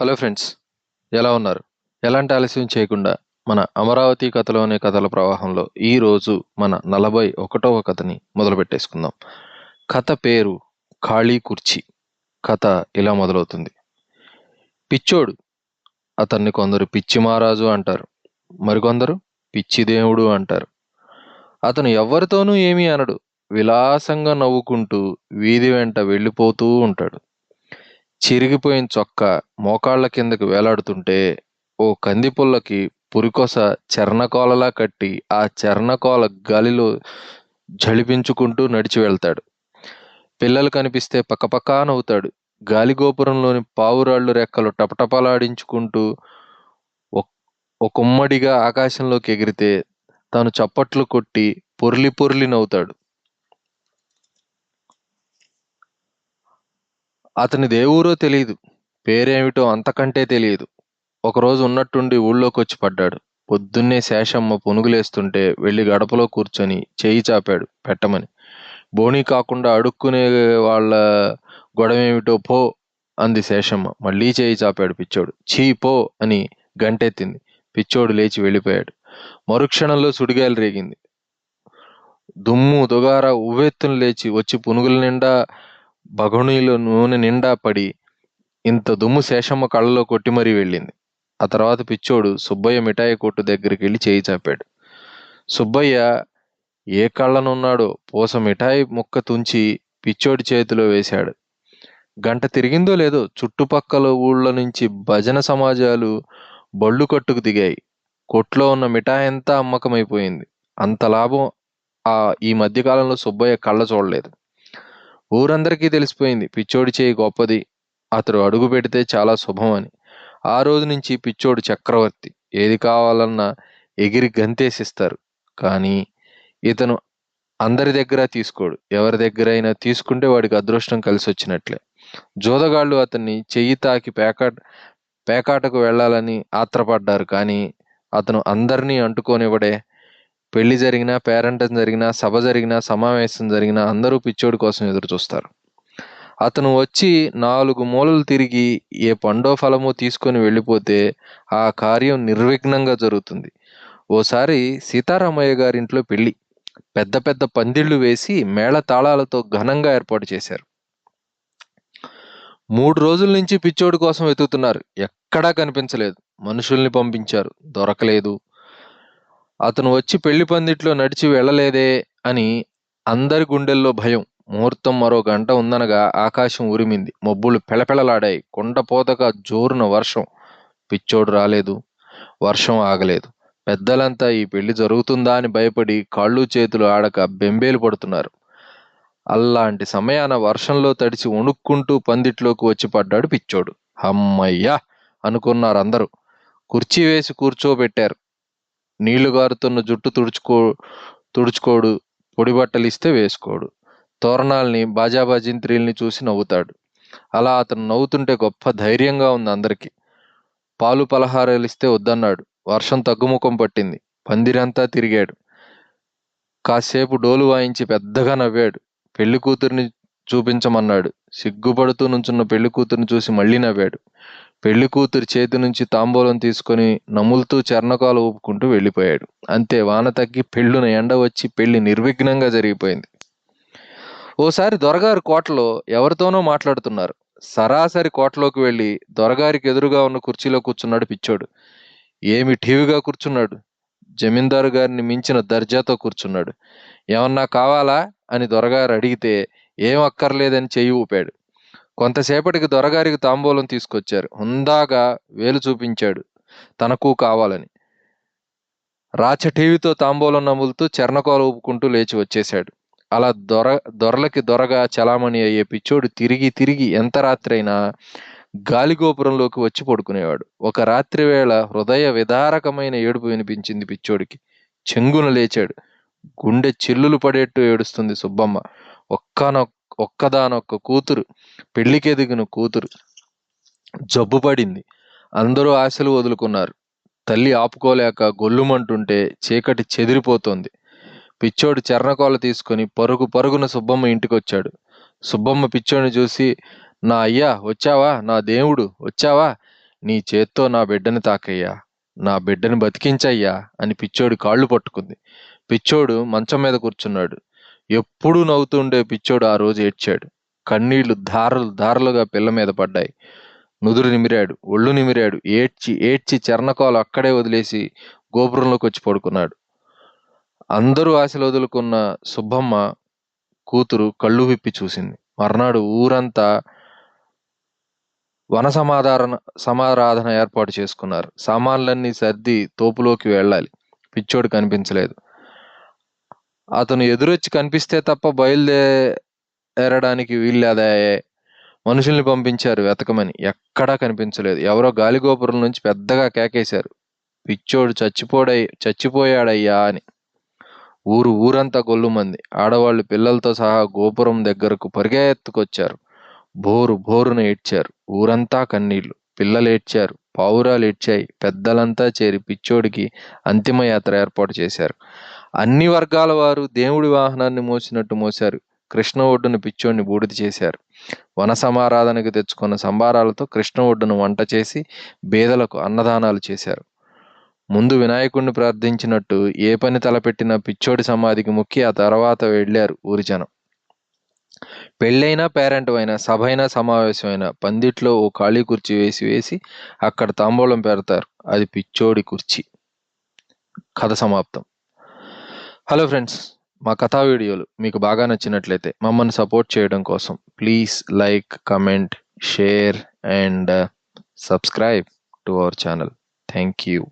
Hello friends ఎలా ఉన్నారు? ఎలాంటి ఆలస్యం చేయకుండా మన అమరావతి కథలోనే కథల ప్రవాహంలో ఈరోజు మన నలభై ఒకటవ కథని మొదలుపెట్టేసుకుందాం కథ పేరు ఖాళీ కుర్చీ. కథ ఇలా మొదలవుతుంది. పిచ్చోడు అతన్ని కొందరు పిచ్చి మహారాజు అంటారు. మరికొందరు పిచ్చి దేవుడు అంటారు. అతను ఎవరితోనూ ఏమీ అనడు. విలాసంగా నవ్వుకుంటూ వీధి వెంట వెళ్ళిపోతూ ఉంటాడు. చిరిగిపోయిన చొక్కా మోకాళ్ళ కిందకి వేలాడుతుంటే ఓ కందిపుల్లకి పురికొస చెర్నకోలలా కట్టి ఆ చెర్నకోల గాలిలో జళిపించుకుంటూ నడిచి వెళ్తాడు. పిల్లలు కనిపిస్తే పక్కపక్కా నవ్వుతాడు. గాలిగోపురంలోని పావురాళ్ళు రెక్కలు టపటపలాడించుకుంటూ ఒక్- ఒక ఉమ్మడిగా ఆకాశంలోకి ఎగిరితే తను చప్పట్లు కొట్టి పొర్లి పొర్లి నవ్వుతాడు. అతని దేవురో తెలియదు పేరేమిటో అంతకంటే తెలియదు. ఒకరోజు ఉన్నట్టుండి ఊళ్ళోకి వచ్చి పడ్డాడు. పొద్దున్నే శేషమ్మ పునుగులేస్తుంటే వెళ్ళి గడపలో కూర్చొని చేయి చాపాడు పెట్టమని. బోణీ కాకుండా అడుక్కునే వాళ్ళ గొడవేమిటో పో అంది శేషమ్మ. మళ్ళీ చేయి చాపాడు పిచ్చోడు. చీ పో అని గంటెత్తింది. పిచ్చోడు లేచి వెళ్ళిపోయాడు. మరుక్షణంలో సుడిగాలి రేగింది. దుమ్ము దుగార ఉవ్వెత్తును లేచి వచ్చి పునుగుల నిండా బగణీలో నూనె నిండా పడి ఇంత దుమ్ము శేషమ్మ కళ్ళలో కొట్టి మరీ వెళ్ళింది. ఆ తర్వాత పిచ్చోడు సుబ్బయ్య మిఠాయి కొట్టు దగ్గరికి వెళ్ళి చేయి చాపాడు. సుబ్బయ్య ఏ కళ్ళనున్నాడో పూస మిఠాయి ముక్క తుంచి పిచ్చోడి చేతిలో వేశాడు. గంట తిరిగిందో లేదో చుట్టుపక్కల ఊళ్ళ నుంచి భజన సమాజాలు బళ్ళు కట్టుకు దిగాయి. కొట్లో ఉన్న మిఠాయి అంతా అమ్మకమైపోయింది. అంత లాభం ఆ ఈ మధ్యకాలంలో సుబ్బయ్య కళ్ళ చూడలేదు. ఊరందరికీ తెలిసిపోయింది పిచ్చోడి చేయి గొప్పది. అతడు అడుగు పెడితే చాలా శుభం అని. ఆ రోజు నుంచి పిచ్చోడు చక్రవర్తి. ఏది కావాలన్నా ఎగిరి గంతేసిస్తారు. కానీ ఇతను అందరి దగ్గర తీసుకోడు. ఎవరి దగ్గర అయినా తీసుకుంటే వాడికి అదృష్టం కలిసి వచ్చినట్లే జోదగాళ్ళు అతన్ని చెయ్యి తాకి పేకాట పేకాటకు వెళ్ళాలని ఆత్రపడ్డారు. కానీ అతను అందరినీ అంటుకోనివ్వడే పెళ్ళి జరిగినా పేరెంటం జరిగినా సభ జరిగినా సమావేశం జరిగినా అందరూ పిచ్చోడి కోసం ఎదురు చూస్తారు. అతను వచ్చి నాలుగు మూలలు తిరిగి ఏ పండో ఫలమో తీసుకొని వెళ్ళిపోతే ఆ కార్యం నిర్విఘ్నంగా జరుగుతుంది. ఓసారి సీతారామయ్య గారింట్లో పెళ్ళి. పెద్ద పెద్ద పందిళ్ళు వేసి మేళ తాళాలతో ఘనంగా ఏర్పాటు చేశారు. మూడు రోజుల నుంచి పిచ్చోడి కోసం వెతుకుతున్నారు. ఎక్కడా కనిపించలేదు. మనుషుల్ని పంపించారు. దొరకలేదు. అతను వచ్చి పెళ్ళి పందిట్లో నడిచి వెళ్ళలేదే అని అందరి గుండెల్లో భయం. ముహూర్తం మరో గంట ఉందనగా ఆకాశం ఉరిమింది. మబ్బులు పెళపెళలాడాయి. కుండపోతగా జోరున వర్షం. పిచ్చోడు రాలేదు. వర్షం ఆగలేదు. పెద్దలంతా ఈ పెళ్ళి జరుగుతుందా అని భయపడి కాళ్ళు చేతులు ఆడక బెంబేలు పడుతున్నారు. అలాంటి సమయాన వర్షంలో తడిచి వణుక్కుంటూ పందిట్లోకి వచ్చి పడ్డాడు పిచ్చోడు. అమ్మయ్యా అనుకున్నారు అందరూ కుర్చీ వేసి కూర్చోబెట్టారు. నీళ్ళు గారుతున్న జుట్టు తుడుచుకో తుడుచుకోడు. పొడి బట్టలు ఇస్తే వేసుకోడు. తోరణాల్ని బాజాబాజింత్రీల్ని చూసి నవ్వుతాడు. అలా అతను నవ్వుతుంటే గొప్ప ధైర్యంగా ఉంది అందరికీ. పాలు పలహారాలు ఇస్తే వద్దన్నాడు. వర్షం తగ్గుముఖం పట్టింది. పందిరంతా తిరిగాడు. కాసేపు డోలు వాయించి పెద్దగా నవ్వాడు. పెళ్ళి కూతుర్ని చూపించమన్నాడు. సిగ్గుపడుతూ నుంచున్న పెళ్ళి కూతుర్ని చూసి మళ్ళీ నవ్వాడు. పెళ్ళి కూతురు చేతి నుంచి తాంబూలం తీసుకొని నములుతూ చర్ణకాలు ఊపుకుంటూ వెళ్ళిపోయాడు. అంతే వాన తగ్గి పెళ్ళున ఎండ వచ్చి పెళ్ళి నిర్విఘ్నంగా జరిగిపోయింది. ఓసారి దొరగారు కోటలో ఎవరితోనో మాట్లాడుతున్నారు. సరాసరి కోటలోకి వెళ్ళి దొరగారికి ఎదురుగా ఉన్న కుర్చీలో కూర్చున్నాడు పిచ్చోడు. ఏమి ఠీవిగా కూర్చున్నాడు? జమీందారు గారిని మించిన దర్జాతో కూర్చున్నాడు. ఏమన్నా కావాలా? అని దొరగారు అడిగితే ఏం అక్కర్లేదని చెయ్యి ఊపాడు. కొంతసేపటికి దొరగారికి తాంబూలం తీసుకొచ్చారు. హుందాగా వేలు చూపించాడు. తనకు కావాలని. రాచ టీవీతో తాంబూలం నములుతూ చెర్నకోల ఊపుకుంటూ లేచి వచ్చేశాడు. అలా దొర దొరలకి దొరగా చలామణి అయ్యే పిచ్చోడు తిరిగి తిరిగి ఎంత రాత్రైనా గాలిగోపురంలోకి వచ్చి పడుకునేవాడు. ఒక రాత్రి వేళ హృదయ విదారకమైన ఏడుపు వినిపించింది పిచ్చోడికి. చెంగున లేచాడు. గుండె చిల్లులు పడేట్టు ఏడుస్తుంది సుబ్బమ్మ. ఒక్కనొక్క ఒక్కదానొక్క కూతురు పెళ్ళికెదిగిన కూతురు. జబ్బు పడింది. అందరూ ఆశలు వదులుకున్నారు. తల్లి ఆపుకోలేక గొల్లుమంటుంటే చీకటి చెదిరిపోతోంది. పిచ్చోడు చెర్నకోల తీసుకొని పరుగు పరుగున సుబ్బమ్మ ఇంటికొచ్చాడు. సుబ్బమ్మ పిచ్చోడిని చూసి నా అయ్యా వచ్చావా? నా దేవుడు వచ్చావా? నీ చేత్తో నా బిడ్డని తాకయ్యా. నా బిడ్డని బతికించయ్యా అని పిచ్చోడు కాళ్ళు పట్టుకుంది. పిచ్చోడు మంచం మీద కూర్చున్నాడు. ఎప్పుడూ నవ్వుతుండే పిచ్చోడు ఆ రోజు ఏడ్చాడు. కన్నీళ్ళు ధారలు ధారలుగా పిల్ల మీద పడ్డాయి. నుదురు నిమిరాడు ఒళ్ళు నిమిరాడు ఏడ్చి ఏడ్చి చరణకాలు అక్కడే వదిలేసి గోపురంలోకి వచ్చి పడుకున్నాడు. అందరూ ఆశలు వదులుకున్న సుబ్బమ్మ కూతురు కళ్ళు విప్పి చూసింది. మర్నాడు ఊరంతా వన సమాధారణ సమారాధన ఏర్పాటు చేసుకున్నారు. సామాన్లన్నీ సర్ది తోపులోకి వెళ్ళాలి. పిచ్చోడు కనిపించలేదు. అతను ఎదురొచ్చి కనిపిస్తే తప్ప బయలుదేరడానికి వీల్లేదే. మనుషుల్ని పంపించారు వెతకమని. ఎక్కడా కనిపించలేదు. ఎవరో గాలిగోపురం నుంచి పెద్దగా కేకేశారు. పిచ్చోడు చచ్చిపోడై చచ్చిపోయాడయ్యా అని. ఊరు ఊరంతా గొల్లుమంది. ఆడవాళ్ళు పిల్లలతో సహా గోపురం దగ్గరకు పరిగెత్తుకొచ్చారు బోరు బోరున ఏడ్చారు. ఊరంతా కన్నీళ్ళు. పిల్లలు ఏడ్చారు. పావురాలు ఏడ్చాయి. పెద్దలంతా చేరి పిచ్చోడికి అంతిమయాత్ర ఏర్పాటు చేశారు. అన్ని వర్గాల వారు దేవుడి వాహనాన్ని మోసినట్టు మోశారు. కృష్ణ ఒడ్డున పిచ్చోడిని బూడిద చేశారు. వన సమారాధనకు తెచ్చుకున్న సంబారాలతో కృష్ణ ఒడ్డును వంట చేసి బేదలకు అన్నదానాలు చేశారు. ముందు వినాయకుడిని ప్రార్థించినట్టు ఏ పని తలపెట్టిన పిచ్చోడి సమాధికి మొక్కి ఆ తర్వాత వెళ్ళారు ఊరి జనం. పెళ్ళైనా పేరెంట్ అయినా సభైనా సమావేశమైనా పందిట్లో ఓ ఖాళీ కుర్చీ వేసి వేసి అక్కడ తాంబూలం పెడతారు అది పిచ్చోడి కుర్చీ. కథ సమాప్తం. హలో ఫ్రెండ్స్ మా కథా వీడియోలు మీకు బాగా నచ్చినట్లయితే మమ్మల్ని సపోర్ట్ చేయడం కోసం please like comment share and uh, subscribe to our channel. Thank you